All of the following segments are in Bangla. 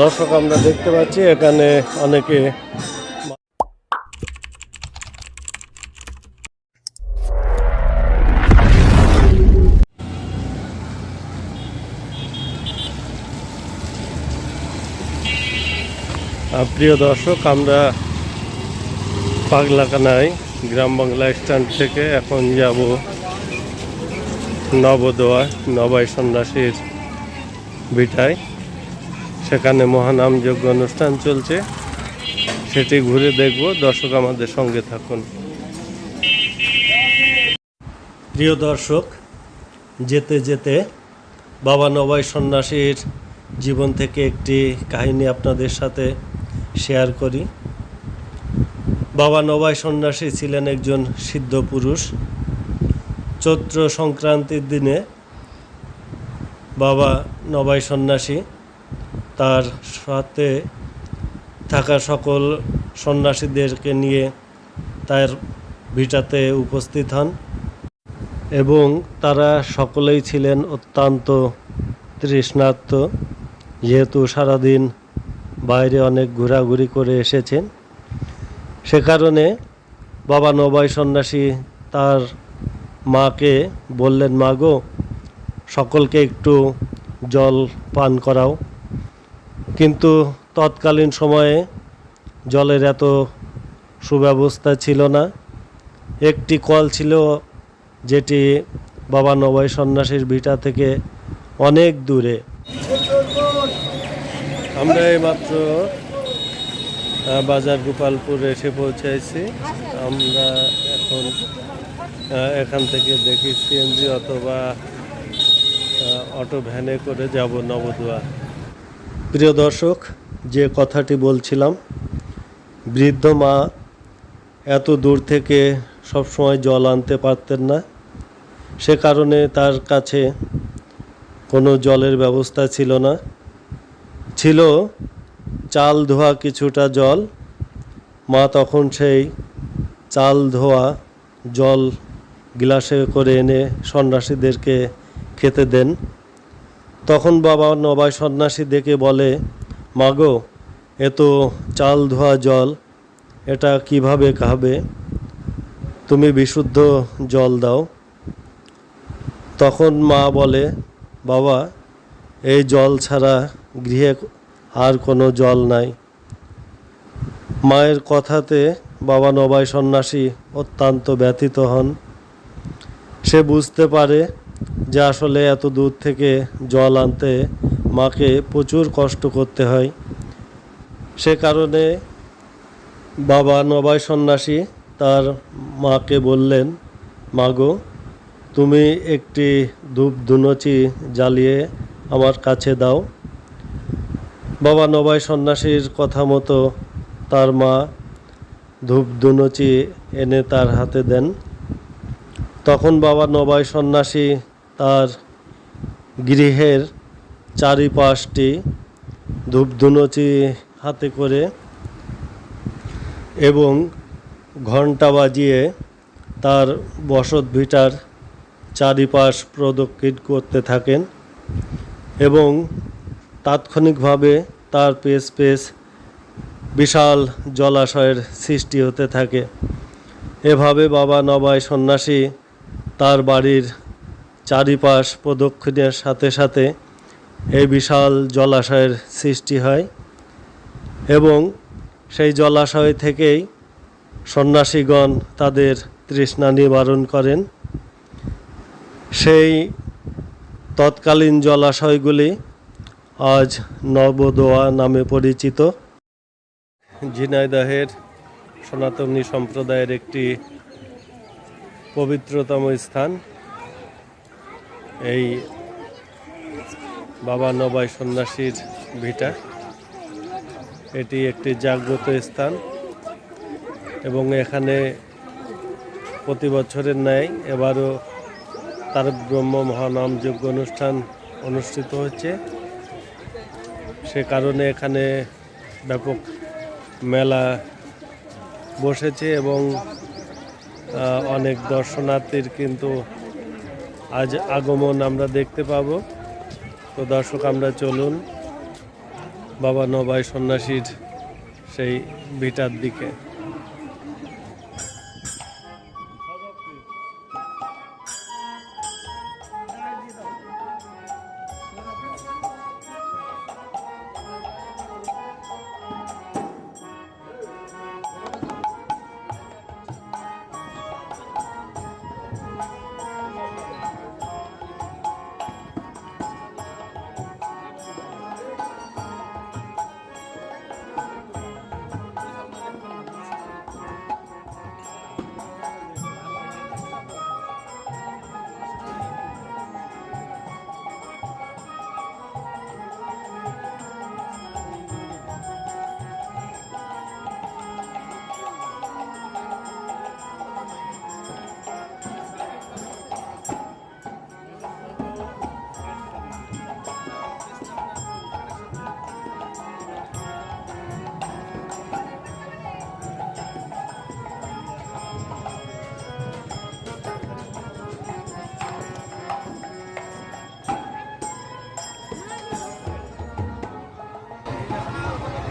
দর্শক, আমরা দেখতে পাচ্ছি এখানে অনেকে প্রিয় দর্শক, আমরা পাগলাকানায়, গ্রাম বাংলা স্ট্যান্ড থেকে এখন যাব নবদোয়া নবাই সন্ন্যাসীর ভিটায় সেখানে মহানাম যজ্ঞ অনুষ্ঠান চলছে। সেটি ঘুরে দেখব, দর্শক আমাদের সঙ্গে থাকুন। প্রিয় দর্শক, যেতে যেতে বাবা নবাই সন্ন্যাসীর জীবন থেকে একটি কাহিনী আপনাদের সাথে শেয়ার করি। বাবা নবাই সন্ন্যাসী ছিলেন একজন সিদ্ধ পুরুষ। চৈত্র সংক্রান্তির দিনে বাবা নবাই সন্ন্যাসী তার সাথে থাকা সকল সন্ন্যাসীদেরকে নিয়ে তার ভিটাতে উপস্থিত হন এবং তারা সকলেই ছিলেন অত্যন্ত তৃষ্ণার্ত। যেহেতু সারাদিন বাইরে অনেক ঘোরাঘুরি করে এসেছেন, সে কারণে বাবা নবাই সন্ন্যাসী তার মাকে বললেন, মা গো, সকলকে একটু জল পান করাও। কিন্তু তৎকালীন সময়ে জলের এত সুব্যবস্থা ছিল না। একটি কল ছিল যেটি বাবা নবাই সন্ন্যাসীর ভিটা থেকে অনেক দূরে। আমরা এইমাত্র বাজার গোপালপুর এসে পৌঁছেছি আমরা এখন এখান থেকে দেখি সিএনজি অথবা অটো ভ্যানে করে যাব নবদুয়া। প্রিয় দর্শক, যে কথাটি বলছিলাম, বৃদ্ধ মা এত দূর থেকে সবসময় জল আনতে পারতেন না। সে কারণে তার কাছে কোনো জলের ব্যবস্থা ছিল না। ছিল চাল ধোয়া কিছুটা জল। মা তখন সেই চাল ধোয়া জল গ্লাসে করে এনে সন্ন্যাসীদেরকে খেতে দেন। তখন বাবা নবাই সন্ন্যাসী দেখে বলে, মাগো, এ তো চাল ধোয়া জল, এটা কীভাবে খাবে? তুমি বিশুদ্ধ জল দাও। তখন মা বলে, বাবা, এই জল ছাড়া গৃহে আর কোনো জল নাই। মায়ের কথাতে বাবা নবাই সন্ন্যাসী অত্যন্ত ব্যথিত হন। সে বুঝতে পারে যে আসলে এত দূর থেকে জল আনতে মাকে প্রচুর কষ্ট করতে হয়। সে কারণে বাবা নবাই সন্ন্যাসী তার মাকে বললেন, মাগো, তুমি একটি ধূপ ধুনুচি জ্বালিয়ে আমার কাছে দাও। বাবা নবাই সন্ন্যাসীর কথা মতো তার মা ধূপ ধুনুচি এনে তার হাতে দেন। তখন বাবা নবাই সন্ন্যাসী গৃহের চারিপাশটি ধূপধুনুচি হাতে করে এবং ঘণ্টা বাজিয়ে তার বসত ভিটার চারিপাশ প্রদক্ষিণ করতে থাকেন এবং তাৎক্ষণিকভাবে তার পেস পেস বিশাল জলাশয়ের সৃষ্টি হতে থাকে। এভাবে বাবা নবাই সন্ন্যাসী তার বাড়ির চারিপাশ প্রদক্ষিণের সাথে সাথে এই বিশাল জলাশয়ের সৃষ্টি হয় এবং সেই জলাশয় থেকেই সন্ন্যাসীগণ তাদের তৃষ্ণা নিবারণ করেন। সেই তৎকালীন জলাশয়গুলি আজ নবদোয়া নামে পরিচিত। ঝিনাইদাহের সনাতনী সম্প্রদায়ের একটি পবিত্রতম স্থান। এই বাবা নবাই সন্ন্যাসীর ভিটা। এটি একটি জাগ্রত স্থান এবং এখানে প্রতি বছরের ন্যায় এবারও তারক ব্রহ্ম মহানাম যজ্ঞ অনুষ্ঠান অনুষ্ঠিত হচ্ছে। সে কারণে এখানে ব্যাপক মেলা বসেছে এবং অনেক দর্শনার্থীর কিন্তু আজ আগমন আমরা দেখতে পাব। তো দর্শক, আমরা চলুন। বাবা নবাই সন্ন্যাসীর সেই ভিটার দিকে।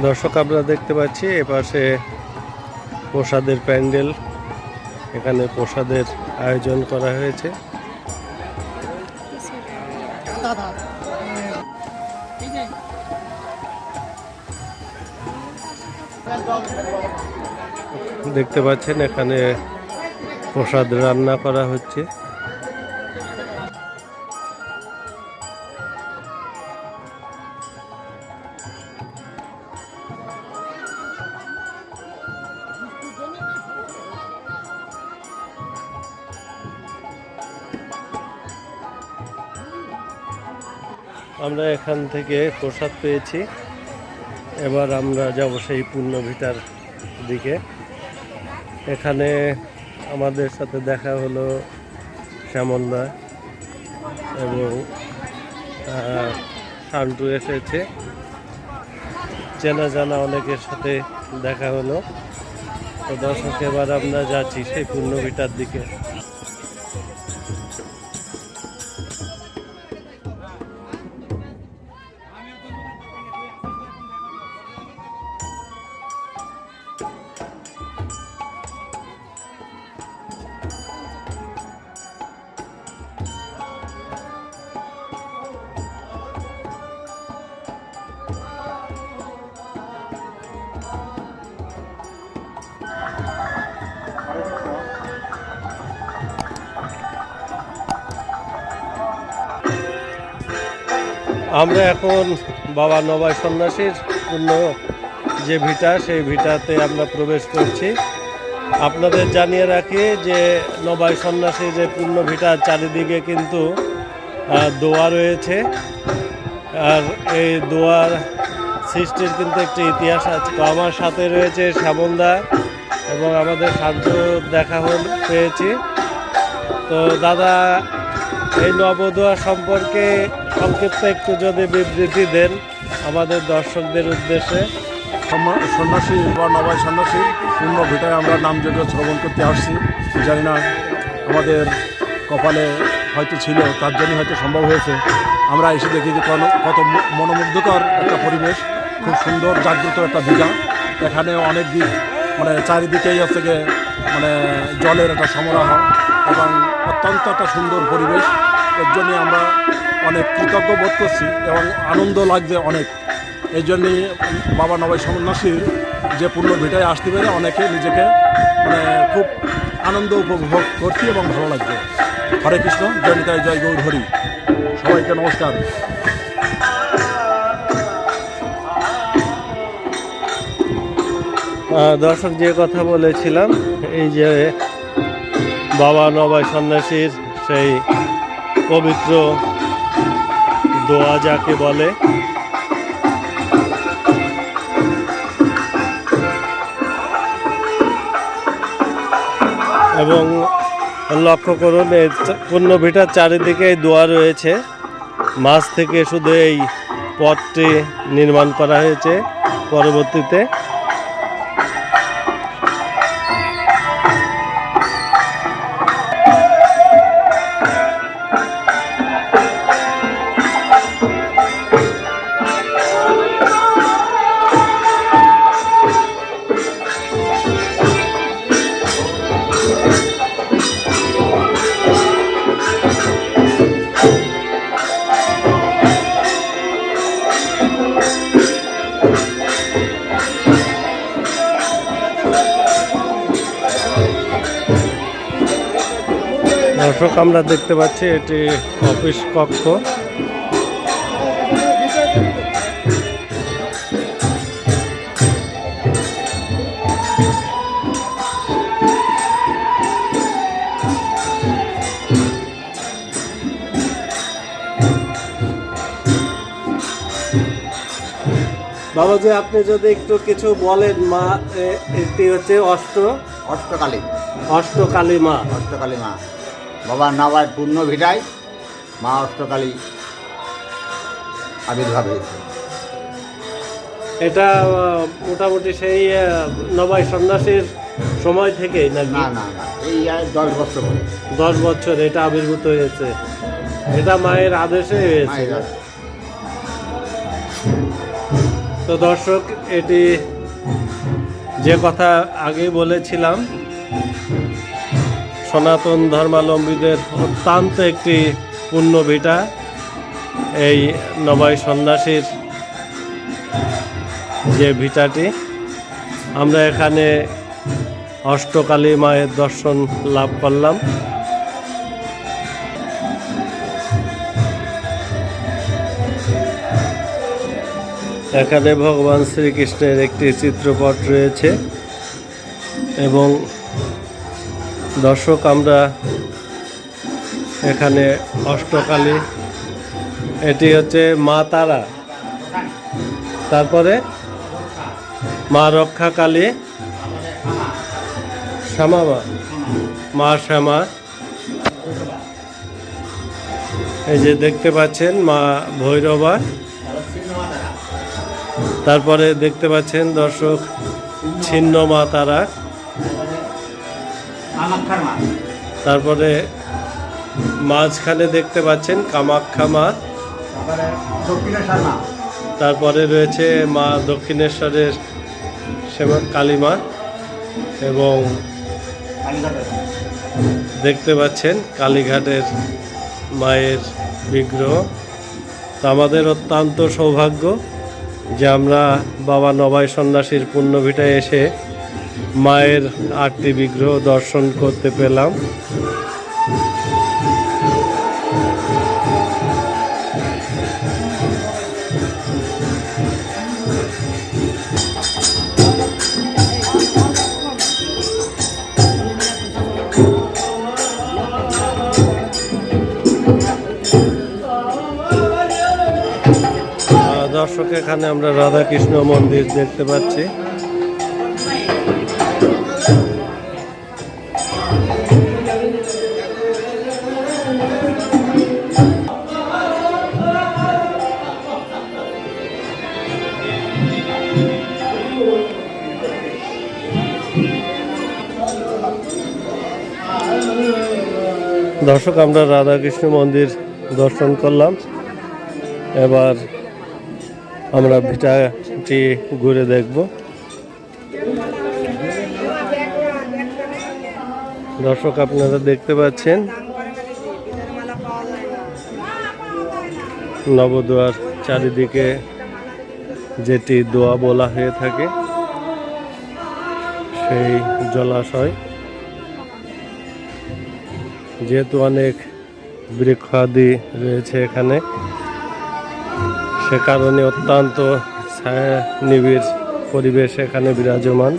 দর্শক আমরা দেখতে পাচ্ছি এপাশে প্রসাদের প্যান্ডেল। এখানে প্রসাদের আয়োজন করা হয়েছে। দেখতে পাচ্ছেন, এখানে প্রসাদ রান্না করা হচ্ছে। আমরা এখান থেকে প্রসাদ পেয়েছি। এবার আমরা যাব সেই পূর্ণভিটার দিকে। এখানে আমাদের সাথে দেখা হলো শ্যামলদা এবং শান্টু এসেছে। চেনা জানা অনেকের সাথে দেখা হলো। তো দর্শক, এবার আমরা যাচ্ছি সেই পূর্ণভিটার দিকে। আমরা এখন বাবা নবাই সন্ন্যাসীর পূর্ণ যে ভিটা, সেই ভিটাতে আমরা প্রবেশ করছি। আপনাদের জানিয়ে রাখি যে নবাই সন্ন্যাসী যে পূর্ণ ভিটার চারিদিকে কিন্তু দোয়া রয়েছে। আর এই দোয়ার সৃষ্টির কিন্তু একটি ইতিহাস আছে। তো আমার সাথে রয়েছে শ্যামলদা এবং আমাদের শান্ত দেখা হল, পেয়েছি। তো দাদা এই নবদুয়া সম্পর্কে সংক্ষিপ্ত একটু যদি বিবৃতি দেন আমাদের দর্শকদের উদ্দেশ্যে। সন্ন্যাসী বা নবাই সন্ন্যাসী, পূর্ণ ভিটায় আমরা নামযজ্ঞ শ্রবণ করতে আসছি। জানি না আমাদের কপালে হয়তো ছিল, তার জন্য হয়তো সম্ভব হয়েছে। আমরা এসে দেখি যে কত- মনোমুগ্ধকর একটা পরিবেশ, খুব সুন্দর জাগ্রত একটা ভিটা। এখানে অনেক দিক মানে চারিদিকেই হচ্ছে মানে জলের একটা সমারোহ এবং অত্যন্ত একটা সুন্দর পরিবেশ। এর জন্যে আমরা অনেক কৃতজ্ঞ বোধ করছি এবং আনন্দ লাগছে অনেক। এই জন্যই বাবা নবাই সন্ন্যাসীর যে পূর্ণ ভিটায় আসতে পেরে অনেকে নিজেকে মানে খুব আনন্দ উপভোগ করছি এবং ভালো লাগছে। হরে কৃষ্ণ, জয় নিতাই, জয় গৌর সবাইকে নমস্কার। দর্শক যে কথা বলেছিলাম, এই যে বাবা নবাই সন্ন্যাসীর সেই পবিত্র দোয়া যাকে বলে। এবং লক্ষ্য করুন এই ভিটার চারিদিকে দোয়া রয়েছে। মাছ থেকে শুধু এই পথটি নির্মাণ করা হয়েছে। পরবর্তীতে দর্শক আমরা দেখতে পাচ্ছি এটি অফিস কক্ষ। বাবাজি আপনি যদি একটু কিছু বলেন মা এটি হচ্ছে অষ্ট অষ্টকালী। অষ্টকালী মা। অষ্টকালী মা। বাবা নবায় পূর্ণ ভিটায় মা অষ্টকালী আবির্ভাব হয়েছে। এটা মোটামুটি সেই নবাই সন্ন্যাসীর সময় থেকে না না না এই দশ বছর দশ বছর এটা আবির্ভূত হয়েছে। এটা মায়ের আদেশে হয়েছে। তো দর্শক এটি যে কথা আগেই বলেছিলাম সনাতন ধর্মাবলম্বীদের অত্যন্ত একটি পূর্ণ ভিটা এই নবাই সন্ন্যাসীর যে ভিটাটি। আমরা এখানে অষ্টকালী মায়ের দর্শন লাভ করলাম। এখানে ভগবান শ্রীকৃষ্ণের একটি চিত্রপট রয়েছে এবং দর্শক, আমরা এখানে অষ্টকালী। এটি হচ্ছে মা তারা। তারপরে মা রক্ষা কালী শ্যামা মা মা শ্যামা। এই যে দেখতে পাচ্ছেন মা ভৈরবা। তারপরে দেখতে পাচ্ছেন দর্শক, ছিন্ন মা তারা। তারপরে মাঝখানে দেখতে পাচ্ছেন কামাখ্যা মা দক্ষিণেশ্বর মা তারপরে রয়েছে মা দক্ষিণেশ্বরের কালী মা এবং দেখতে পাচ্ছেন কালীঘাটের মায়ের বিগ্রহ। তো আমাদের অত্যন্ত সৌভাগ্য যে আমরা বাবা নবাই সন্ন্যাসীর পুণ্যভিটায় এসে মায়ের আটটি বিগ্রহ দর্শন করতে পেলাম। দর্শক এখানে আমরা রাধাকৃষ্ণ মন্দির দেখতে পাচ্ছি। দর্শক, আমরা রাধাকৃষ্ণ মন্দির দর্শন করলাম। এবার আমরা ভিটাটি ঘুরে দেখব। দর্শক, আপনারা দেখতে পাচ্ছেন নবদুয়ার চারিদিকে যেটি দোয়া বলা হয়ে থাকে, সেই জলাশয়। যেহেতু অনেক বৃক্ষাদি রয়েছে এখানে সে কারণে অত্যন্ত ছায়া নিবিড় পরিবেশ এখানে বিরাজমান।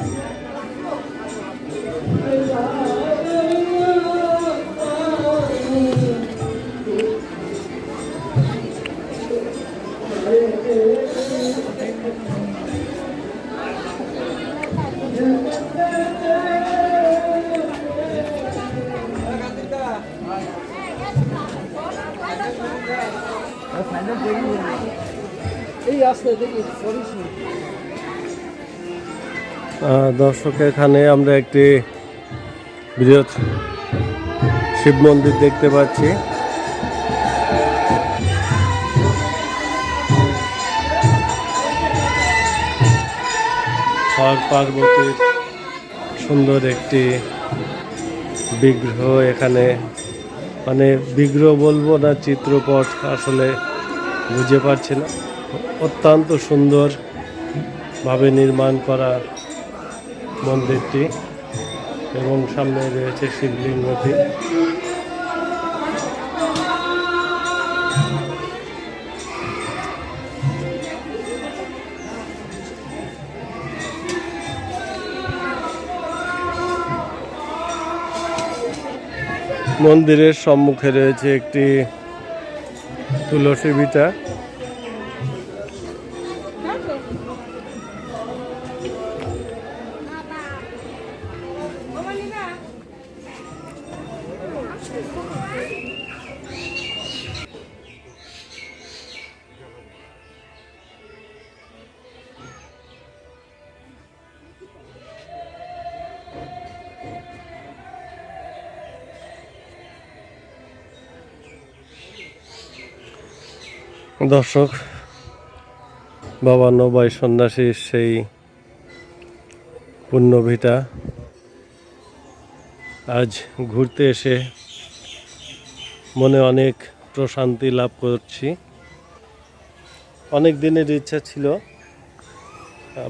দর্শক, এখানে আমরা একটি বৃহৎ শিব মন্দির দেখতে পাচ্ছি। পার্বতীর সুন্দর একটি বিগ্রহ এখানে। মানে বিগ্রহ বলব না, চিত্রপট, আসলে বুঝে পারছি না। অত্যন্ত সুন্দরভাবে নির্মাণ করা মন্দিরটি এবং সামনে রয়েছে শিবলিঙ্গটি মন্দিরের সম্মুখে রয়েছে একটি তুলসী বিটা। দর্শক বাবা নবাই সন্ন্যাসীর সেই পুণ্যভিটা আজ ঘুরতে এসে মনে অনেক প্রশান্তি লাভ করছি। অনেক দিনের ইচ্ছা ছিল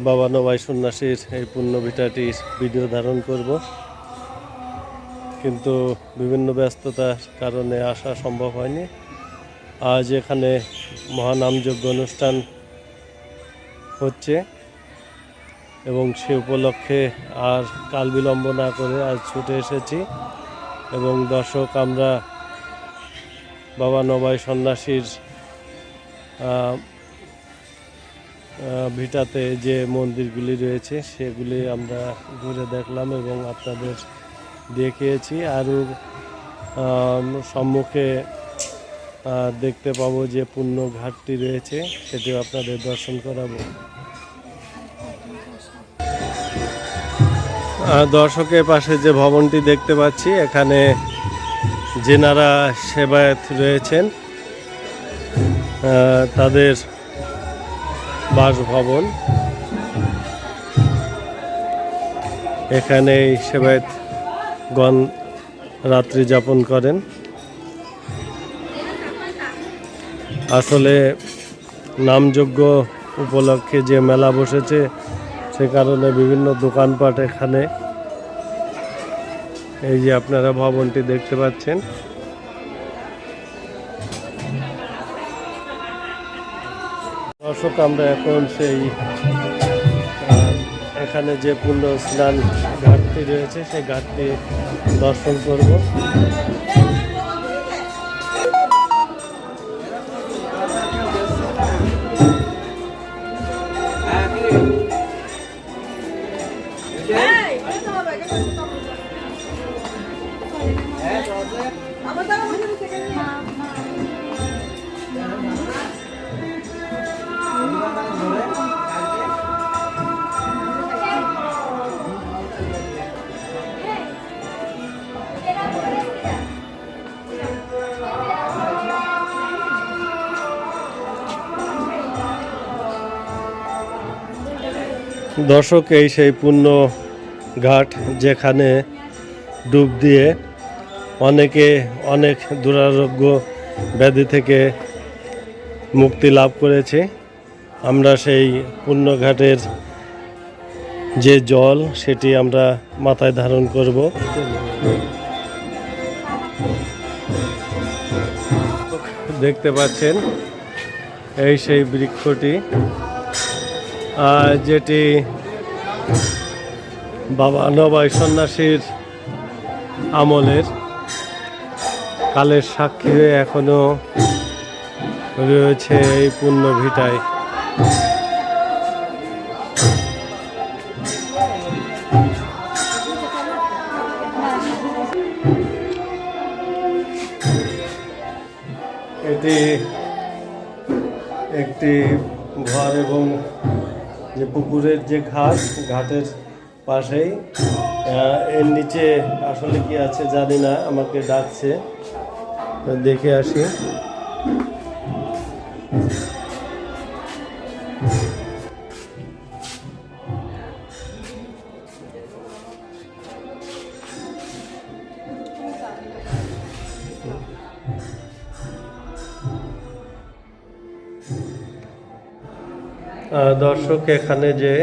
বাবা নবাই সন্ন্যাসীর এই পুণ্যভিটাটির ভিডিও ধারণ করব। কিন্তু বিভিন্ন ব্যস্ততার কারণে আসা সম্ভব হয়নি। আজ এখানে মহানামযোগ্য অনুষ্ঠান হচ্ছে এবং সে উপলক্ষে আর কাল বিলম্ব না করে আজ ছুটে এসেছি। এবং দর্শক, আমরা বাবা নবাই সন্ন্যাসীর ভিটাতে যে মন্দিরগুলি রয়েছে, সেগুলি আমরা ঘুরে দেখলাম এবং আপনাদের দেখিয়েছি। আরও সম্মুখে দেখতে পাবো যে পূর্ণ ঘাটটি রয়েছে, সেটিও আপনাদের দর্শন করাবো। দর্শকের পাশে যে ভবনটি দেখতে পাচ্ছি, এখানে যেনারা সেবায়ত রয়েছেন তাদের বাসভবন। এখানে সেবায়তগণ রাত্রি যাপন করেন। আসলে নামযোগ্য উপলক্ষে যে মেলা বসেছে, সে কারণে বিভিন্ন দোকানপাট এখানে। এই যে আপনারা ভবনটি দেখতে পাচ্ছেন। দর্শক, আমরা এখন সেই এখানে যে পূর্ণ স্নান ঘাটটি রয়েছে, সেই ঘাটটি দর্শন করব। 哎，我来扫吧，来给桌。嫂子，咱们找个位。দর্শক, এই সেই পূর্ণ ঘাট যেখানে ডুব দিয়ে অনেকে অনেক দুরারোগ্য ব্যাধি থেকে মুক্তি লাভ করেছে। আমরা সেই পুণ্য ঘাটের যে জল, সেটি আমরা মাথায় ধারণ করব। দেখতে পাচ্ছেন, এই সেই বৃক্ষটি যেটি বাবা নবাই সন্ন্যাসীর আমলের কালের সাক্ষী হয়ে এখনও রয়েছে এই পুণ্য ভিটায় এটি একটি ঘর এবং যে পুকুরের যে ঘাট, ঘাটের পাশেই এর নিচে আসলে কি আছে জানি না, আমাকে ডাকছে। দেখে আসি। দর্শক এখানে যে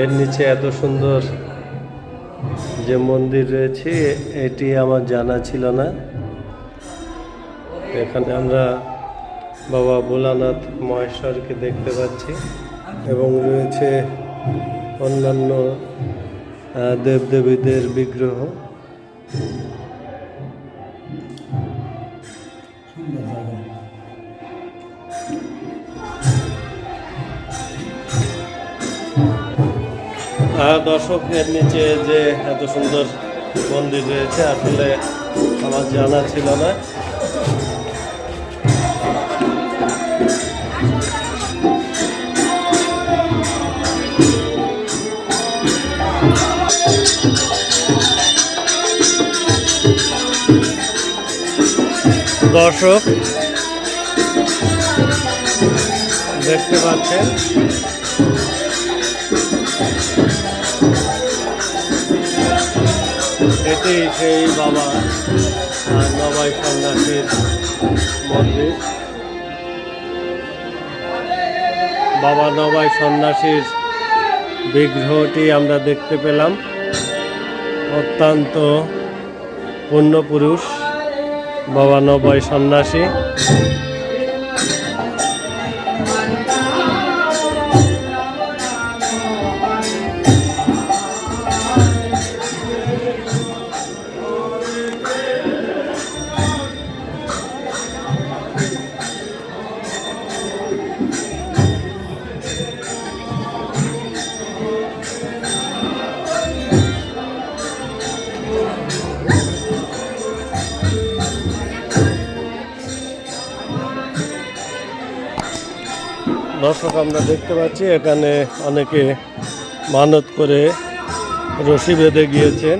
এর নিচে এত সুন্দর যে মন্দির রয়েছে, এটি আমার জানা ছিল না। এখানে আমরা বাবা ভোলানাথ মহেশ্বরকে দেখতে পাচ্ছি এবং রয়েছে অন্যান্য দেবদেবীদের বিগ্রহ। দর্শকের নিচে যে এত সুন্দর মন্দির রয়েছে, আসলে আমার জানা ছিল না। দর্শক, দেখতে পাচ্ছেন। এটি সেই বাবা নবাই সন্ন্যাসীর মন্দির। বাবা নবাই সন্ন্যাসীর বিগ্রহটি আমরা দেখতে পেলাম। অত্যন্ত পুণ্যপুরুষ বাবা নবাই সন্ন্যাসী। আমরা দেখতে পাচ্ছি এখানে অনেকে মানত করে রশি বেঁধে গিয়েছেন।